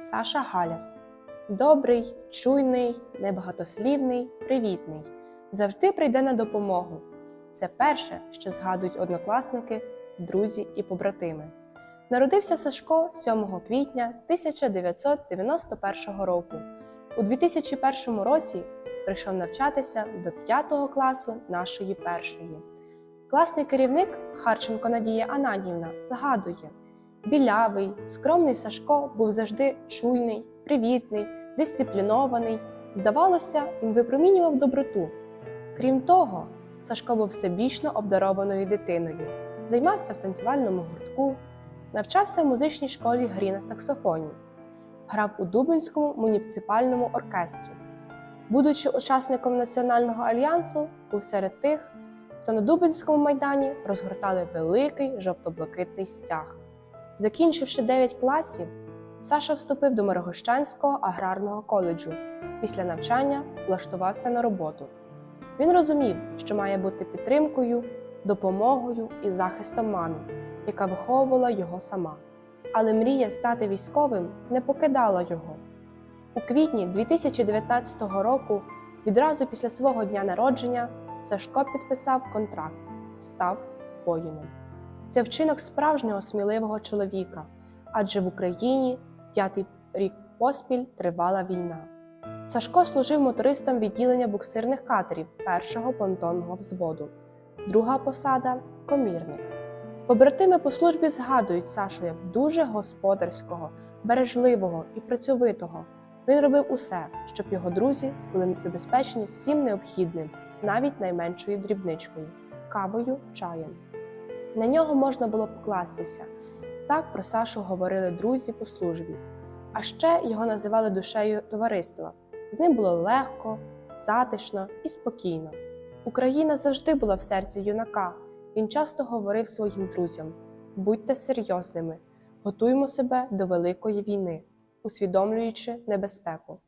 Саша Галяс. Добрий, чуйний, небагатослівний, привітний. Завжди прийде на допомогу. Це перше, що згадують однокласники, друзі і побратими. Народився Сашко 7 квітня 1991 року. У 2001 році прийшов навчатися до 5 класу нашої першої. Класний керівник Харченко Надія Ананівна згадує: білявий, скромний Сашко був завжди чуйний, привітний, дисциплінований. Здавалося, він випромінював доброту. Крім того, Сашко був всебічно обдарованою дитиною, займався в танцювальному гуртку, навчався в музичній школі грі на саксофоні, грав у Дубинському муніципальному оркестрі. Будучи учасником Національного альянсу, був серед тих, хто на Дубинському майдані розгортали великий жовто-блакитний стяг. Закінчивши 9 класів, Саша вступив до Мирогощанського аграрного коледжу. Після навчання влаштувався на роботу. Він розумів, що має бути підтримкою, допомогою і захистом мамі, яка виховувала його сама. Але мрія стати військовим не покидала його. У квітні 2019 року, відразу після свого дня народження, Сашко підписав контракт, став воїном. Це вчинок справжнього сміливого чоловіка, адже в Україні п'ятий рік поспіль тривала війна. Сашко служив мотористом відділення буксирних катерів першого понтонного взводу, друга посада комірник. Побратими по службі згадують Сашу як дуже господарського, бережливого і працьовитого. Він робив усе, щоб його друзі були забезпечені всім необхідним, навіть найменшою дрібничкою кавою, чаєм. На нього можна було покластися. Так про Сашу говорили друзі по службі. А ще його називали душею товариства. З ним було легко, затишно і спокійно. Україна завжди була в серці юнака. Він часто говорив своїм друзям: будьте серйозними, готуймо себе до великої війни, усвідомлюючи небезпеку.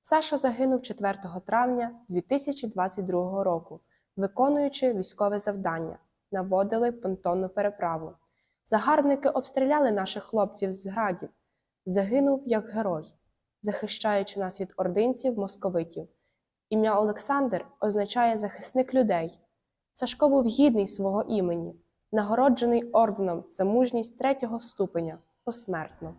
Саша загинув 4 травня 2022 року, виконуючи військове завдання, наводили понтонну переправу. Загарбники обстріляли наших хлопців з градів. Загинув як герой, захищаючи нас від ординців московитів. Ім'я Олександр означає захисник людей. Сашко був гідний свого імені, нагороджений орденом за мужність третього ступеня посмертно.